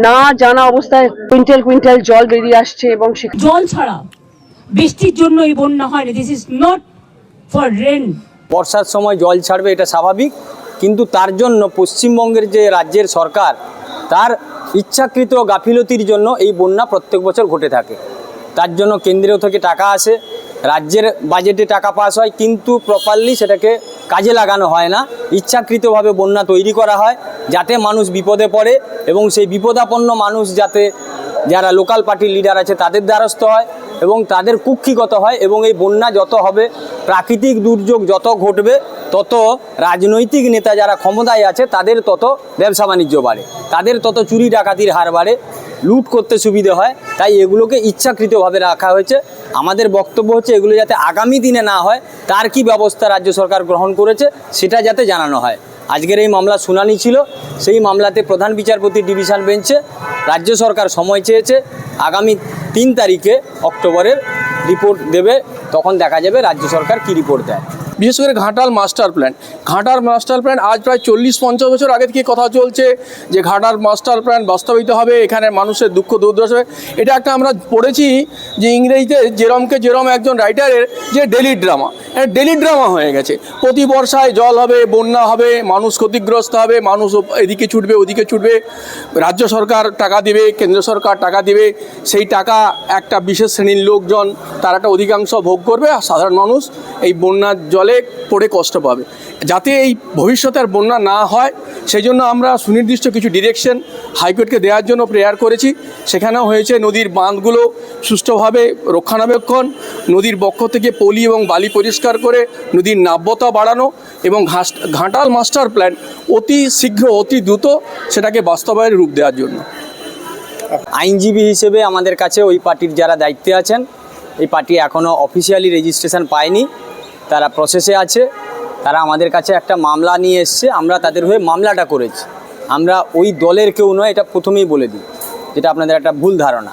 না জানা অবস্থায় কুইন্টাল কুইন্টাল জল বেরিয়ে আসছে এবং সে জল ছাড়া বৃষ্টির জন্য এই বন্যা হয় this is not for rain বর্ষার সময় জল ছাড়বে এটা স্বাভাবিক কিন্তু তার জন্য পশ্চিমবঙ্গের যে রাজ্যের সরকার তার ইচ্ছাকৃত গাফিলতির জন্য এই বন্যা প্রত্যেক বছর ঘটে থাকে। তার জন্য কেন্দ্রীয় থেকে টাকা আসে রাজ্যের বাজেটে টাকা পাস হয় কিন্তু প্রপারলি সেটাকে কাজে লাগানো হয় না। ইচ্ছাকৃতভাবে বন্যা তৈরি করা হয় যাতে মানুষ বিপদে পড়ে এবং সেই বিপদাপন্ন মানুষ যাতে যারা লোকাল পার্টির লিডার আছে তাদের দ্বারস্থ হয় এবং তাদের কুক্ষিগত হয় এবং এই বন্যা যত হবে, প্রাকৃতিক দুর্যোগ যত ঘটবে, তত রাজনৈতিক নেতা যারা ক্ষমতায় আছে তাদের তত ব্যবসা বাণিজ্য বাড়ে। তাদের তত চুরি ডাকাতির হার বাড়ে। লুট করতে সুবিধে হয়, তাই এগুলোকে ইচ্ছাকৃতভাবে রাখা হয়েছে। আমাদের বক্তব্য হচ্ছে এগুলো যাতে আগামী দিনে না হয়, তার কি ব্যবস্থা রাজ্য সরকার গ্রহণ করেছে সেটা যাতে জানানো হয়। আজকের এই মামলা শুনানি ছিল, সেই মামলাতে প্রধান বিচারপতি ডিভিশন বেঞ্চে রাজ্য সরকার সময় চেয়েছে, আগামী তিন তারিখে অক্টোবরের রিপোর্ট দেবে, তখন দেখা যাবে রাজ্য সরকার কি রিপোর্ট দেয়। বিশেষ করে Ghatal master plan ঘাটার master plan আজ প্রায় চল্লিশ পঞ্চাশ বছর আগে থেকে কথা চলছে যে ঘাটার মাস্টার প্ল্যান বাস্তবিত হবে, এখানে মানুষের দুঃখ দুর্দশা হবে। এটা একটা আমরা পড়েছি যে ইংরেজিতে জেরমকে জেরম একজন রাইটারের যে ডেলি ড্রামা ডেলি ড্রামা হয়ে গেছে। প্রতি বর্ষায় জল হবে, বন্যা হবে, মানুষ ক্ষতিগ্রস্ত হবে, মানুষ এদিকে ছুটবে, ওদিকে ছুটবে। রাজ্য সরকার টাকা দিবে, কেন্দ্র সরকার টাকা দিবে। সেই টাকা একটা বিশেষ শ্রেণির লোকজন, তার একটা অধিকাংশ ভোগ করবে। আর সাধারণ মানুষ এই বন্যার জলে পড়ে কষ্ট পাবে। যাতে এই ভবিষ্যতে আর বন্যা না হয় সেই জন্য আমরা সুনির্দিষ্ট কিছু ডিরেকশন হাইকোর্টকে দেওয়ার জন্য প্রেয়ার করেছি। সেখানেও হয়েছে নদীর বাঁধগুলো সুষ্ঠুভাবে রক্ষণাবেক্ষণ, নদীর বক্ষ থেকে পলি এবং বালি পরিষ্কার করে নদীর নাব্যতা বাড়ানো এবং ঘাস ঘাটাল মাস্টার প্ল্যান অতি শীঘ্র, অতি দ্রুত সেটাকে বাস্তবায়নের রূপ দেওয়ার জন্য। আইনজীবী হিসেবে আমাদের কাছে ওই পার্টির যারা দায়িত্বে আছেন, এই পার্টি এখনও অফিসিয়ালি রেজিস্ট্রেশন পায়নি, তারা প্রসেসে আছে। তারা আমাদের কাছে একটা মামলা নিয়ে এসছে, আমরা তাদের হয়ে মামলাটা করেছি। আমরা ওই দলের কেউ নয়, এটা প্রথমেই বলে দিই, যেটা আপনাদের একটা ভুল ধারণা।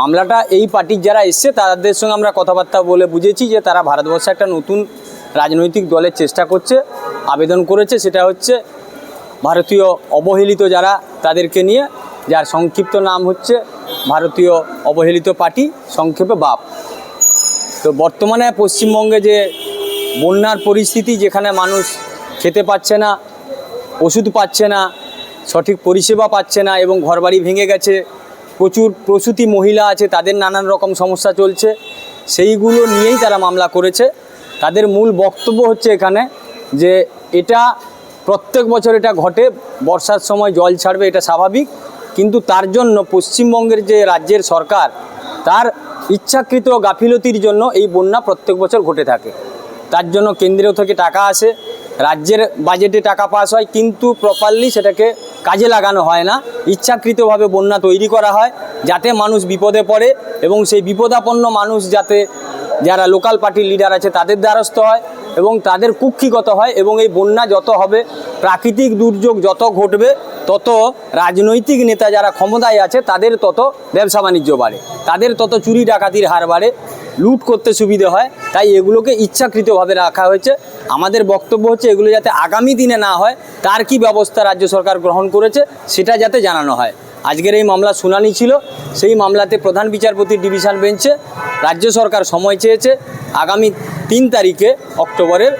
মামলাটা এই পার্টির যারা এসছে, তাদের সঙ্গে আমরা কথাবার্তা বলে বুঝেছি যে তারা ভারতবর্ষে একটা নতুন রাজনৈতিক দলের চেষ্টা করছে, আবেদন করেছে, সেটা হচ্ছে ভারতীয় অবহেলিত যারা, তাদেরকে নিয়ে, যার সংক্ষিপ্ত নাম হচ্ছে ভারতীয় অবহেলিত পার্টি, সংক্ষেপে বাপ। তো বর্তমানে পশ্চিমবঙ্গে যে বন্যার পরিস্থিতি যেখানে মানুষ খেতে পাচ্ছে না, ওষুধ পাচ্ছে না, সঠিক পরিষেবা পাচ্ছে না এবং ঘরবাড়ি ভেঙে গেছে, প্রচুর প্রসূতি মহিলা আছে, তাদের নানান রকম সমস্যা চলছে, সেইগুলো নিয়েই তারা মামলা করেছে। তাদের মূল বক্তব্য হচ্ছে এখানে যে এটা প্রত্যেক বছর এটা ঘটে, বর্ষার সময় জল ছাড়বে এটা স্বাভাবিক, কিন্তু তার জন্য পশ্চিমবঙ্গের যে রাজ্যের সরকার, তার ইচ্ছাকৃত গাফিলতির জন্য এই বন্যা প্রত্যেক বছর ঘটে থাকে। তার জন্য কেন্দ্রীয় থেকে টাকা আসে, রাজ্যের বাজেটে টাকা পাস হয়, কিন্তু প্রপারলি সেটাকে কাজে লাগানো হয় না। ইচ্ছাকৃতভাবে বন্যা তৈরি করা হয়, যাতে মানুষ বিপদে পড়ে এবং সেই বিপদাপন্ন মানুষ যাতে যারা লোকাল পার্টির লিডার আছে তাদের দ্বারস্থ হয় এবং তাদের কুক্ষিগত হয় এবং এই বন্যা যত হবে, প্রাকৃতিক দুর্যোগ যত ঘটবে, তত রাজনৈতিক নেতা যারা ক্ষমতায় আছে তাদের তত ব্যবসা বাণিজ্য বাড়ে। তাদের তত চুরি ডাকাতির হার বাড়ে। লুট করতে সুবিধে হয় তাই এগুলোকে ইচ্ছাকৃতভাবে রাখা হয়েছে। আমাদের বক্তব্য হচ্ছে এগুলো যাতে আগামী দিনে না হয় তার কি ব্যবস্থা রাজ্য সরকার গ্রহণ করেছে সেটা যাতে জানানো হয়। আজকের এই মামলা শুনানি ছিল সেই মামলাতে প্রধান বিচারপতির ডিভিশন বেঞ্চে রাজ্য সরকার সময় চেয়েছে আগামী তিন তারিখে অক্টোবরের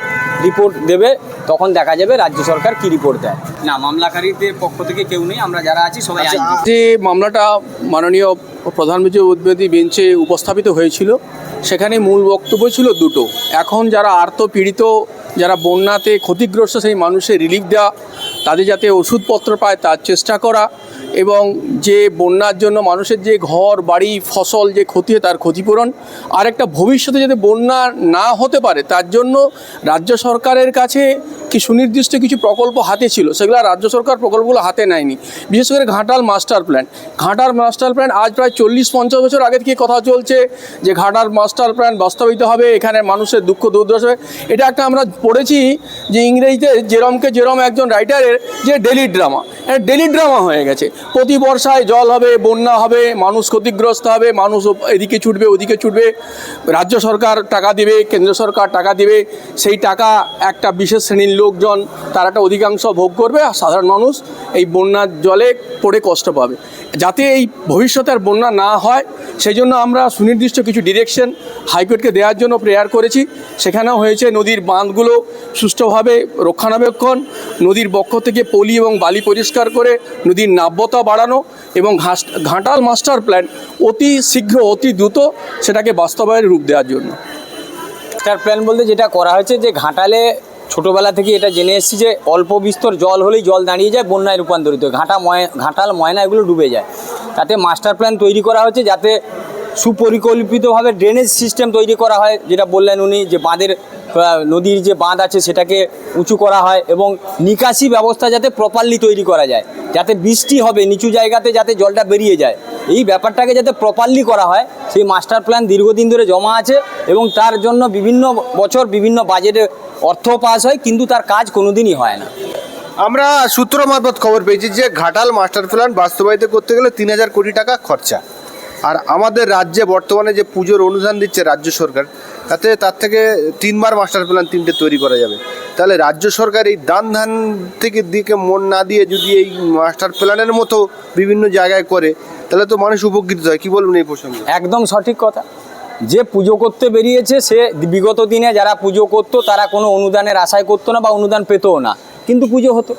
রিপোর্ট দেবে তখন দেখা যাবে রাজ্য সরকার কি রিপোর্ট দেয়। না মামলাকারীদের পক্ষ থেকে কেউ নেই আমরা যারা আছি সবাই। যে মামলাটা মাননীয় প্রধান বিচার বিচারপতি বেঞ্চে উপস্থাপিত হয়েছিল। সেখানে মূল বক্তব্য ছিল দুটো। এখন যারা আর্ত পীড়িত যারা বন্যাতে ক্ষতিগ্রস্ত, সেই মানুষের রিলিফ দেওয়া, তাদের যাতে ওষুধপত্র পায় তার চেষ্টা করা এবং যে বন্যার জন্য মানুষের যে ঘর, বাড়ি, ফসল যে ক্ষতি হয় তার ক্ষতিপূরণ। আর একটা ভবিষ্যতে যাতে বন্যা না হতে পারে, তার জন্য রাজ্য সরকারের কাছে কি সুনির্দিষ্ট কিছু প্রকল্প হাতে ছিল, সেগুলো রাজ্য সরকার প্রকল্পগুলো হাতে নেয়নি। বিশেষ করে Ghatal master plan. ঘাটার master plan আজ প্রায় চল্লিশ পঞ্চাশ বছর আগে থেকে কথা চলছে যে ঘাটার মাস্টার প্ল্যান বাস্তবিত হবে, এখানে মানুষের দুঃখ দুর্দশা হবে। এটা একটা আমরা পড়েছি যে ইংরেজিতে জেরমকে জেরম একজন রাইটারের যে ডেলি ড্রামা ডেলি ড্রামা হয়ে গেছে। প্রতি বর্ষায় জল হবে, বন্যা হবে, মানুষ ক্ষতিগ্রস্ত হবে, মানুষ এদিকে ছুটবে, ওদিকে ছুটবে। রাজ্য সরকার টাকা দেবে, কেন্দ্র সরকার টাকা দেবে, সেই টাকা একটা বিশেষ শ্রেণির লোকজন তার একটা অধিকাংশ ভোগ করবে, আর সাধারণ মানুষ এই বন্যার জলে পড়ে কষ্ট পাবে। যাতে এই ভবিষ্যতে আর বন্যা না হয় সেই জন্য আমরা সুনির্দিষ্ট কিছু ডিরেকশন হাইকোর্টকে দেওয়ার জন্য প্রেয়ার করেছি। সেখানেও হয়েছে নদীর বাঁধগুলো সুষ্ঠুভাবে রক্ষণাবেক্ষণ, নদীর বক্ষ থেকে পলি এবং বালি পরিষ্কার করে নদীর নাব্যতা বাড়ানো এবং ঘাস, ঘাটাল মাস্টার প্ল্যান অতি শীঘ্র, অতি দ্রুত সেটাকে বাস্তবায়নের রূপ দেওয়ার জন্য। মাস্টার প্ল্যান বলতে যেটা করা হয়েছে যে ঘাটালে ছোটোবেলা থেকে এটা জেনে এসেছি যে অল্প বিস্তর জল হলেই জল দাঁড়িয়ে যায়, বন্যায় রূপান্তরিত ঘাটা ময়, ঘাটাল ময়না এগুলো ডুবে যায়। তাতে মাস্টার প্ল্যান তৈরি করা হয়েছে যাতে সুপরিকল্পিতভাবে ড্রেনেজ সিস্টেম তৈরি করা হয়, যেটা বললেন উনি, যে বাঁধের নদীর যে বাঁধ আছে সেটাকে উঁচু করা হয় এবং নিকাশি ব্যবস্থা যাতে প্রপারলি তৈরি করা যায়, যাতে বৃষ্টি হবে নিচু জায়গাতে যাতে জলটা বেরিয়ে যায়। এই ব্যাপারটাকে যাতে প্রপারলি করা হয়, সেই মাস্টার প্ল্যান দীর্ঘদিন ধরে জমা আছে এবং তার জন্য বিভিন্ন বছর বিভিন্ন বাজেটে অর্থ পাস হয় কিন্তু তার কাজ কোনোদিনই হয় না। আমরা সূত্র মারফত খবর পেয়েছি যে ঘাটাল মাস্টার প্ল্যান বাস্তবায়িত করতে গেলে তিন হাজার কোটি টাকা খরচা। আর আমাদের রাজ্যে বর্তমানে যে পুজোর অনুদান দিচ্ছে রাজ্য সরকার তাতে তার থেকে তিনবার মাস্টার প্ল্যান তিনটে তৈরি করা যাবে। তাহলে রাজ্য সরকার এই দান ধান থেকে দিকে মন না দিয়ে যদি এই মাস্টার প্ল্যানের মতো বিভিন্ন জায়গায় করে তাহলে তো মানুষ উপকৃত হয়। কি বলবেন এই প্রসঙ্গে? একদম সঠিক কথা। যে পুজো করতে বেরিয়েছে, সে বিগত দিনে যারা পুজো করতো, তারা কোনো অনুদানের আশায় করতো না বা অনুদান পেতও না। কিন্তু পুজো হতো।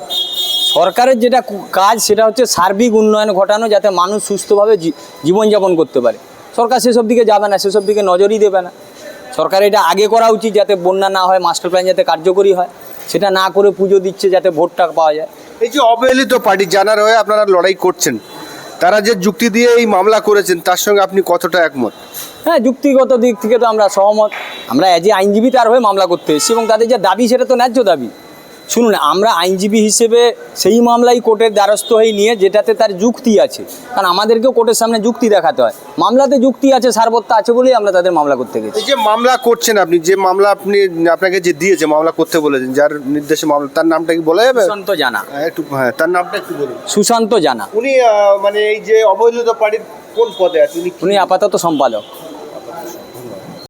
সরকারের যেটা কাজ, সেটা হচ্ছে সার্বিক উন্নয়ন ঘটানো, যাতে মানুষ সুস্থভাবে জীবনযাপন করতে পারে। সরকার সেসব দিকে যাবে না, সেসব দিকে নজরই দেবে না। সরকার এটা আগে করা উচিত, যাতে বন্যা না হয়, মাস্টার প্ল্যান যাতে কার্যকরী হয়। সেটা না করে পুজো দিচ্ছে, যাতে ভোটটা পাওয়া যায়। এই যে অবহেলিত পার্টি জানার হয়ে আপনারা লড়াই করছেন তারা যে যুক্তি দিয়ে এই মামলা করেছেন, তার সঙ্গে আপনি কতটা একমত? হ্যাঁ যুক্তিগত দিক থেকে তো আমরা সহমত। আমরা অ্যাজ এ আইনজীবী তার হয়ে মামলা করতে এসেছি এবং তাদের যে দাবি, সেটা তো ন্যায্য দাবি। শুনুন আমরা আইনজীবী হিসেবে সেই মামলাই কোর্টের দ্বারস্থ হয়ে নিয়ে যেটাতে তার যুক্তি আছে কারণ আমাদেরকেও কোর্টের সামনে যুক্তি দেখাতে হয়। মামলাতে যুক্তি আছে সারবত্তা আছে বলেই আমরা তাদের মামলা করতে গেছি। যে মামলা করছেন আপনি যে মামলা আপনি আপনাকে যে দিয়েছে মামলা করতে বলেছেন যার নির্দেশে মামলা তার নামটা কি বলা যাবে? সুশান্ত জানা। হ্যাঁ, একটু হ্যাঁ তার নামটা একটু বলুন। সুশান্ত জানা। উনি মানে এই যে অবহেলিত পার্টির কোন পদে আছে? উনি উনি আপাতত সম্পাদক।